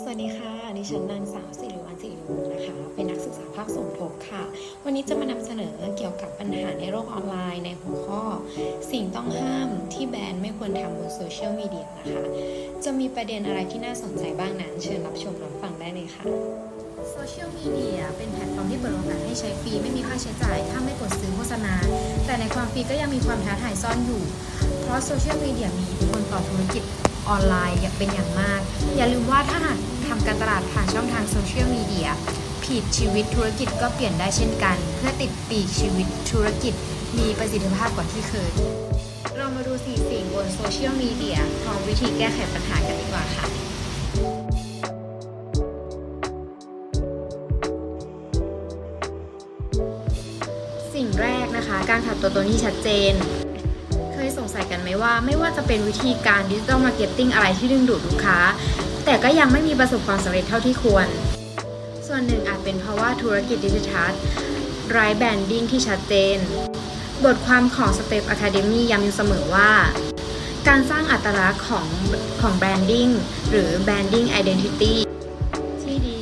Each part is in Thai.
สวัสดีค่ะ ดิฉันนางสาวสิริวัลสิริวงศ์นะคะ เป็นนักศึกษาภาคสมทบค่ะ วันนี้จะมานำเสนอเกี่ยวกับปัญหาในโลกออนไลน์ในหัวข้อ สิ่งต้องห้ามที่แบรนด์ไม่ควรทำบนโซเชียลมีเดียนะคะ จะมีประเด็นอะไรที่น่าสนใจบ้างนั้น เชิญรับชมรับฟังได้เลยค่ะโซเชียลมีเดียเป็นแพลตฟอร์มที่เปิดโอกาสให้ใช้ฟรีไม่มีค่าใช้จ่าย ถ้าไม่กดซื้อโฆษณา แต่ในความฟรีก็ยังมีความท้าทายซ่อนอยู่ เพราะโซเชียลมีเดียมีอิทธิพลต่อธุรกิจ ออนไลน์อย่างเป็นอย่างมาก อย่าลืมว่าถ้าหากทำการตลาดผ่านช่องทางโซเชียลมีเดียผิดชีวิตธุรกิจก็เปลี่ยนได้เช่นกัน เพื่อติดปีกชีวิตธุรกิจมีประสิทธิภาพกว่าที่เคย เรามาดูสี่สิ่งบนโซเชียลมีเดียพร้อมวิธีแก้ไขปัญหากันดีกว่าค่ะ สิ่งแรกนะคะ การขับตัวตนที่ชัดเจน งสัยกันไหมว่า ไม่ว่าจะเป็นวิธีการดิจิ t a ลมาร์เก็ตติ้งอะไรที่ดึงดูดลูกค้า แต่ก็ยังไม่มีประสบความสำเร็จเท่าที่ควร ส่วนหนึ่งอาจเป็นเพราะว่าธุรกิจดิจิทัลไร้แบรนดิ้งที่ชัดเจน บทความของ Step Academy ย้ำอยู่เสมอว่า การสร้างอัตลักษณ์ของของแบรนดิ้งหรือ branding identity ที่ดี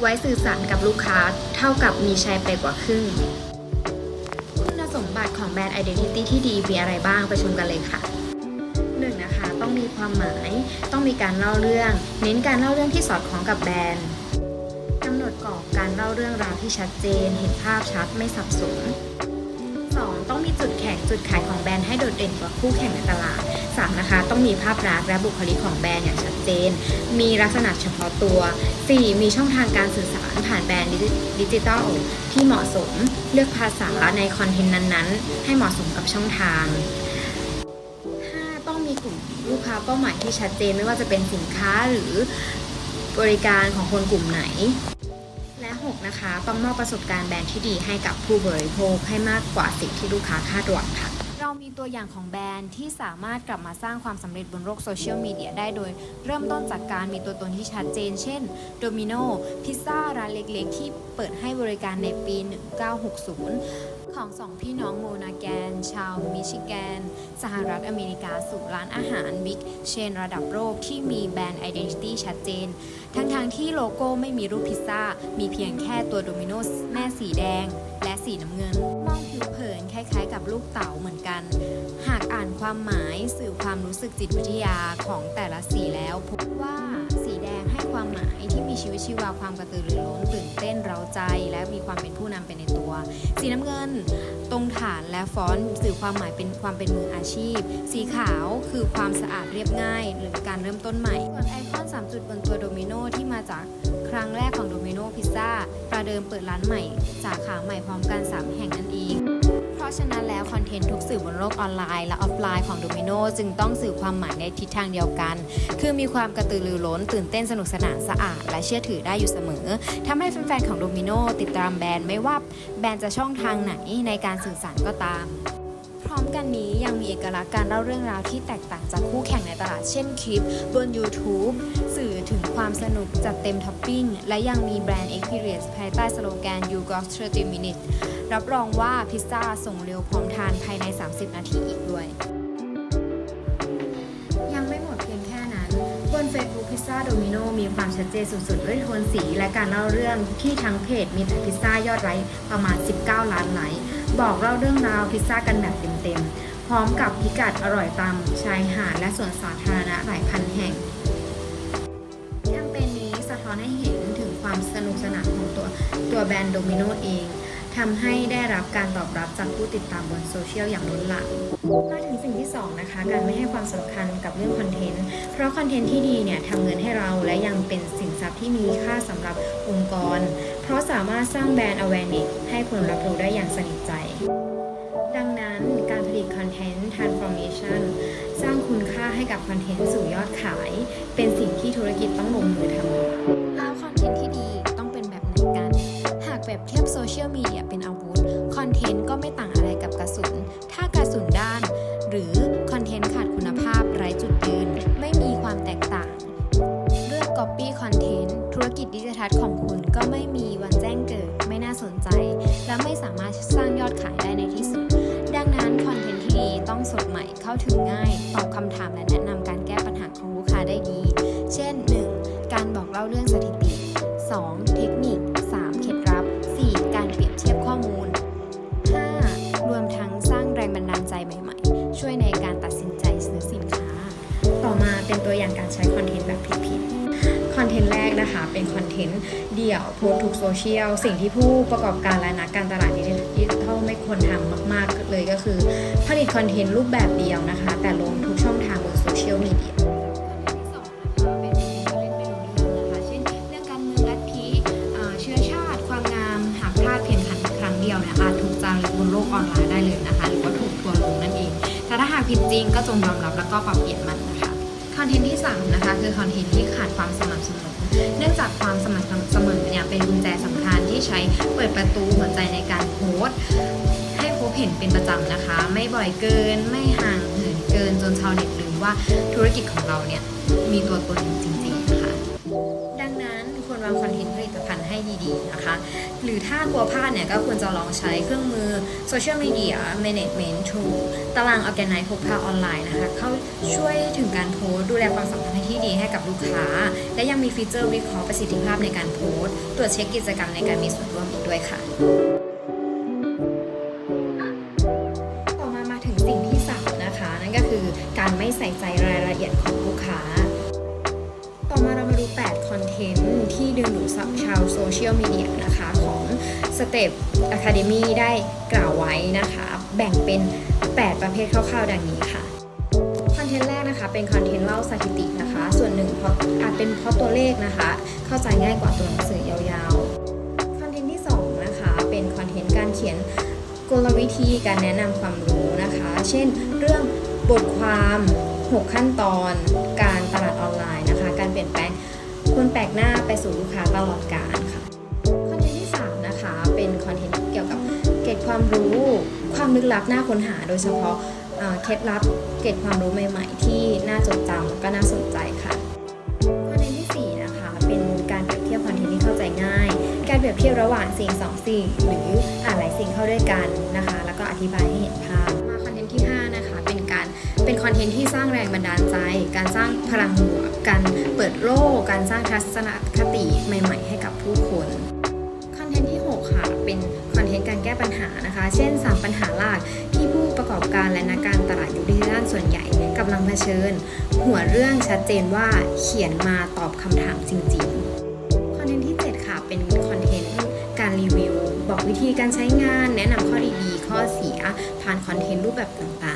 ไว้สื่อสารกับลูกค้าเท่ากับมีชัยไปกว่าครึ่ง แบรนด์ Identity ที่ดีมีอะไรบ้างไปชมกันเลยค่ะ 1. นะคะต้องมีความหมายต้องมีการเล่าเรื่อง เน้นการเล่าเรื่องที่สอดคล้องกับแบรนด์กำหนดกรอบการเล่าเรื่องราวที่ชัดเจน เห็นภาพชัดไม่สับสน 2. ต้องมีจุดแข็งจุดขายของแบรนด์ให้โดดเด่นกว่าคู่แข่งในตลาด 3. นะคะ ต้องมีภาพลักษณ์และบุคลิกของแบรนด์อย่างชัดเจน มีลักษณะเฉพาะตัว 4. มีช่องทางการสื่อสารผ่านแบรนด์ดิจิทัลที่เหมาะสม เลือกภาษาในคอนเทนต์นั้นๆ ให้เหมาะสมกับช่องทาง 5. ต้องมีกลุ่มลูกค้าเป้าหมายที่ชัดเจนไม่ว่าจะเป็นสินค้าหรือบริการของคนกลุ่มไหน 6 นะคะ ต้องมอบประสบการณ์แบรนด์ที่ดีให้กับผู้บริโภคให้มากกว่าสิ่งที่ลูกค้าคาดหวังค่ะ เรามีตัวอย่างของแบรนด์ที่สามารถกลับมาสร้างความสำเร็จบนโลกโซเชียลมีเดียได้โดย เริ่มต้นจากการมีตัวตนที่ชัดเจน เช่นโดมิโนพิซซ่าร้านเล็กๆ ที่เปิดให้บริการในปี 1960 ของสองพี่น้องโมนาแกน ชาวมิชิแกน สหรัฐอเมริกาสู่ร้านอาหารบิ๊กเชนระดับโลกที่มีแบรนด์ Identity ชัดเจน ทั้งๆทที่โลโก้ไม่มีรูปพิซซ่า มีเพียงแค่ตัวโดมิโนสแม่สีแดง และสีน้ำเงิน มองผิวเผินคล้ายๆ กับลูกเต๋าเหมือนกัน หากอ่านความหมายสื่อความรู้สึกจิตวิทยาของแต่ละสีแล้วพบว่า ความหมายที่มีชีวิตชีวาความกระตือรือร้นตื่นเต้นเร้าใจ และมีความเป็นผู้นำไปในตัว สีน้ำเงิน ตรงฐานและฟอนต์สื่อความหมายเป็นความเป็นมืออาชีพ สีขาวคือความสะอาดเรียบง่าย หรือการเริ่มต้นใหม่ส่วนไอคอน 3 จุดบนตัวโดมิโนที่มาจากครั้งแรกของโดมิโนพิซซ่า ประเดิมเปิดร้านใหม่ สาขาใหม่พร้อมกัน 3 แห่งนั่นเอง เพราะฉะนั้นแล้วคอนเทนต์ทุกสื่อบนโลกออนไลน์และออฟไลน์ของโดมิโนจึงต้องสื่อความหมายในทิศทางเดียวกัน คือมีความกระตือรือร้น ตื่นเต้นสนุกสนานสะอาด และเชื่อถือได้อยู่เสมอทำให้แฟนๆของโดมิโนติดตามแบรนด์ไม่ว่าแบรนด์จะช่องทางไหนในการสื่อสารก็ตาม พร้อมกันนี้ยังมีเอกลักษณ์การเล่าเรื่องราวที่แตกต่างจากคู่แข่งในตลาดเช่นคลิป บน YouTube สื่อถึงความสนุกจัดเต็มท็อปปิ้ง และยังมีแบรนด์ Experience ภายใต้สโลแกน You Got 30 Minutes รับรองว่าพิซซ่าส่งเร็วพร้อมทานภายใน 30 นาทีอีกด้วย ยังไม่หมดเพียงแค่นั้น บน Facebook พิซซ่าโดมิโนมีความชัดเจนสุดๆ ด้วยโทนสี และการเล่าเรื่องที่ทั้งเพจมีแต่พิซซ่ายอดไลค์ประมาณ 19 ล้านไลค์ บอกเล่าเรื่องราวพิซซ่ากันแบบเต็มๆ พร้อมกับพิกัดอร่อยตามชายหาดและสวนสาธารณะหลายพันแห่งแคมเปญนี้สะท้อนให้เห็นถึงความสนุกสนานของตัวตัวแบรนด์โดมิโนเองทำให้ได้รับการตอบรับจากผู้ติดตามบนโซเชียลอย่างล้นหลามมาถึงสิ่งที่ 2 นะคะ การไม่ให้ความสำคัญกับเรื่องคอนเทนต์ เพราะคอนเทนต์ที่ดีเนี่ยทำเงินให้เราและยังเป็นสินทรัพย์ที่มีค่าสำหรับองค์าะสามารถสร้างแบรนด์ awareness ให้คนรับรู้ได้อย่างสนิทใจ ดังนั้นการผลิตคอนเทนต์ transformation สร้างคุณค่าให้กับคอนเทนต์สู่ยอดขาย เป็นสิ่งที่ธุรกิจต้องลงมือทำแล้วคอนเทนต์ที่ดีต้องเป็นแบบไหนกัน หากแบบเทียบโซเชียลมีเดียเป็นอาวุธ เข้าถึงง่าย ตอบคำถามและแนะนำการแก้ปัญหาของลูกค้าได้ดี เช่น 1. การบอกเล่าเรื่องสถิติ 2. เป็นตัวอย่างการใช้คอนเทนต์แบบผิดๆ คอนเทนต์แรกนะคะเป็นคอนเทนต์เดี่ยวโพสทุกโซเชียล สิ่งที่ผู้ประกอบการและนักการตลาดดิจิทัลไม่ควรทำมากๆเลยก็คือ ผลิตคอนเทนต์รูปแบบเดียวนะคะ แต่ลงทุกช่องทางบนโซเชียลมีเดียอนเทนต์ที่สองนะคะเป็นคอนเทนต์ที่เล่นไม่รู้เรื่องนะคะเช่นเรื่องการเมืองลัทธิอ่าเชื้อชาติความงามหากพลาดเพียงครั้งเดียวเนี่ยอาจถูกจารึกบนโลกออนไลน์ได้เลยนะคะ หรือว่าถูกทัวร์ลงนั่นเอง แต่ถ้าหากผิดจริงก็จงยอมรับแล้วก็ปรับเปลี่ยนมันนะคะ อนเทนต์ที่สามนะคะ คือคอนเทนต์ที่ขาดความสม่ำเสมอ เนื่องจากความสม่ำเสมอเนี่ยเป็นกุญแจสำคัญที่ใช้เปิดประตูหัวใจในการโพสต์ให้พบเห็นเป็นประจำนะคะ ไม่บ่อยเกินไม่ห่างเหินเกินจนชาวเน็ตลืมว่าธุรกิจของเราเนี่ยมีตัวตนจริงๆนะคะ นั้นควรวางคอนเทนต์ผลิตภัณฑ์ให้ดีๆนะคะ หรือถ้ากลัวพลาดเนี่ยก็ควรจะลองใช้เครื่องมือ Social Media Management Tool ตาราง Organize พกพาออนไลน์นะคะ เข้าช่วยถึงการโพสต์ดูแลความสัมพันธ์ที่ดีให้กับลูกค้า และยังมีฟีเจอร์วิเคราะห์ประสิทธิภาพในการโพสต์ ตรวจเช็คกิจกรรมในการมีส่วนร่วมอีกด้วยค่ะต่อมามาถึงสิ่งที่สามนะคะ นั่นก็คือการไม่ใส่ใจรายละเอียดของ ที่ดึงดูดชาวโซเชียลมีเดียนะคะของ Step Academy ได้กล่าวไว้นะคะ แบ่งเป็น 8 ประเภทคร่าวๆ ดังนี้ค่ะคอนเทนต์แรกนะคะเป็นคอนเทนต์เล่าสถิตินะคะ ส่วนหนึ่งเพราะอาจเป็นเพราะตัวเลขนะคะ เข้าใจง่ายกว่าตัวหนังสือยาวๆคอนเทนต์ที่2นะคะเป็นคอนเทนต์การเขียนกลวิธีการแนะนำความรู้นะคะ เช่น เรื่องบทความ 6 ขั้นตอน การตลาดออนไลน์นะคะ การเปลี่ยนแปลง คนแปลกหน้าไปสู่ลูกค้าตลอดกาลค่ะคอนเทนต์ที่3นะคะเป็นคอนเทนต์เกี่ยวกับเกร็ดความรู้ ความลึกลับหน่าค้นหา โดยเฉพาะเคล็ดลับเกร็ดความรู้ใหม่ ๆ ที่น่าจดจำแล้วก็น่าสนใจค่ะคอนเทนต์ที่4นะคะเป็นการเปรียบเทียบคอนเทนต์ที่เข้าใจง่าย การเปรียบเทียบระหว่างสิ่งสองสิ่งหรืออ่านหลายสิ่งเข้าด้วยกันนะคะ แล้วก็อธิบายให้เห็นภาพมาคอนเทนต์ที่5นะคะเป็น เป็นคอนเทนต์ที่สร้างแรงบันดาลใจ การสร้างพลังบวก การเปิดโลก การสร้างทัศนคติใหม่ ๆ ให้กับผู้คนคอนเทนต์ที่ 6 ค่ะ เป็นคอนเทนต์การแก้ปัญหานะคะ เช่น 3 ปัญหาหลักที่ผู้ประกอบการและนักการตลาดอยู่ดิจิทัลส่วนใหญ่กำลังเผชิญ หัวเรื่องชัดเจนว่าเขียนมาตอบคำถามจริงๆ คอนเทนต์ที่ 7 ค่ะเป็นคอนเทนต์การรีวิว บอกวิธีการใช้งาน แนะนำข้อดีๆข้อเสียผ่านคอนเทนต์รูปแบบต่างๆ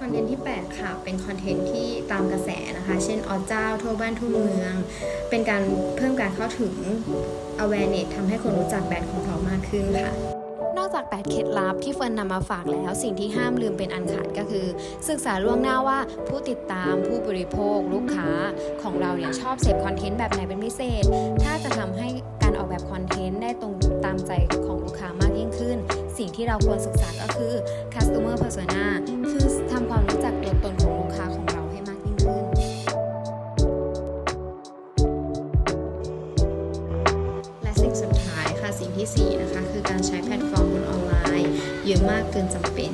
คอนเทนต์ที่ 8 ค่ะ เป็นคอนเทนต์ที่ตามกระแสนะคะ เช่นอเจ้าทั่วบ้านทั่วเมือง เป็นการเพิ่มการเข้าถึง awareness ทำให้คนรู้จักแบรนด์ของเรามากขึ้นค่ะ นอกจาก 8 เคล็ดลับที่เฟิร์นนำมาฝากแล้ว สิ่งที่ห้ามลืมเป็นอันขาดก็คือ ศึกษาล่วงหน้าว่าผู้ติดตามผู้บริโภค ลูกค้าของเราเนี่ยชอบเสพคอนเทนต์แบบไหนเป็นพิเศษ ถ้าจะทำให้การออกแบบคอนเทนต์ได้ตรงตามใจของลูกค้ามากยิ่งขึ้น สิ่งที่เราควรศึกษาก็คือ customer persona คือ จักตัวตนของลูกค้าของเราให้มากยิ่งขึ้น และสิ่งสุดท้ายค่ะสิ่งที่ 4 นะคะ คือการใช้แพลตฟอร์มบนออนไลน์เยอะมากเกินจำเป็น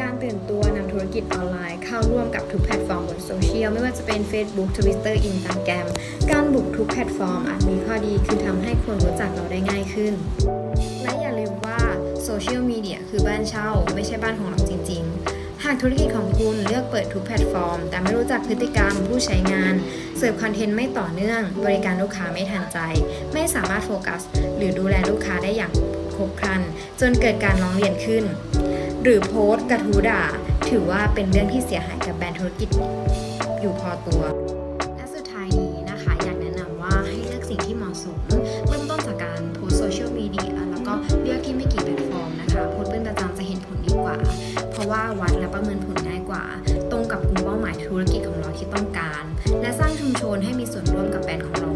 การตื่นตัวนำธุรกิจออนไลน์เข้าร่วมกับทุกแพลตฟอร์มบนโซเชียลไม่ว่าจะเป็น Facebook Twitter Instagram การบุกทุกแพลตฟอร์มอาจมีข้อดีคือทำให้คนรู้จักเราได้ง่ายขึ้น และอย่าลืมว่าโซเชียลมีเดียคือบ้านเช่า ไม่ใช่บ้านของเราจริง หากธุรกิจของคุณเลือกเปิดทุกแพลตฟอร์ม แต่ไม่รู้จักพฤติกรรมผู้ใช้งาน เสิร์ฟคอนเทนต์ไม่ต่อเนื่อง บริการลูกค้าไม่ทันใจ ไม่สามารถโฟกัส หรือดูแลลูกค้าได้อย่างครบครัน จนเกิดการร้องเรียนขึ้น หรือโพสต์กระทู้ด่า ถือว่าเป็นเรื่องที่เสียหายกับแบรนด์ธุรกิจอยู่พอตัวะว่าวัดและประเมินผลง่ายกว่า ตรงกับกลุ่มเป้าหมายธุรกิจของเราที่ต้องการ และสร้างชุมชนให้มีส่วนร่วมกับแบรนด์ของเรา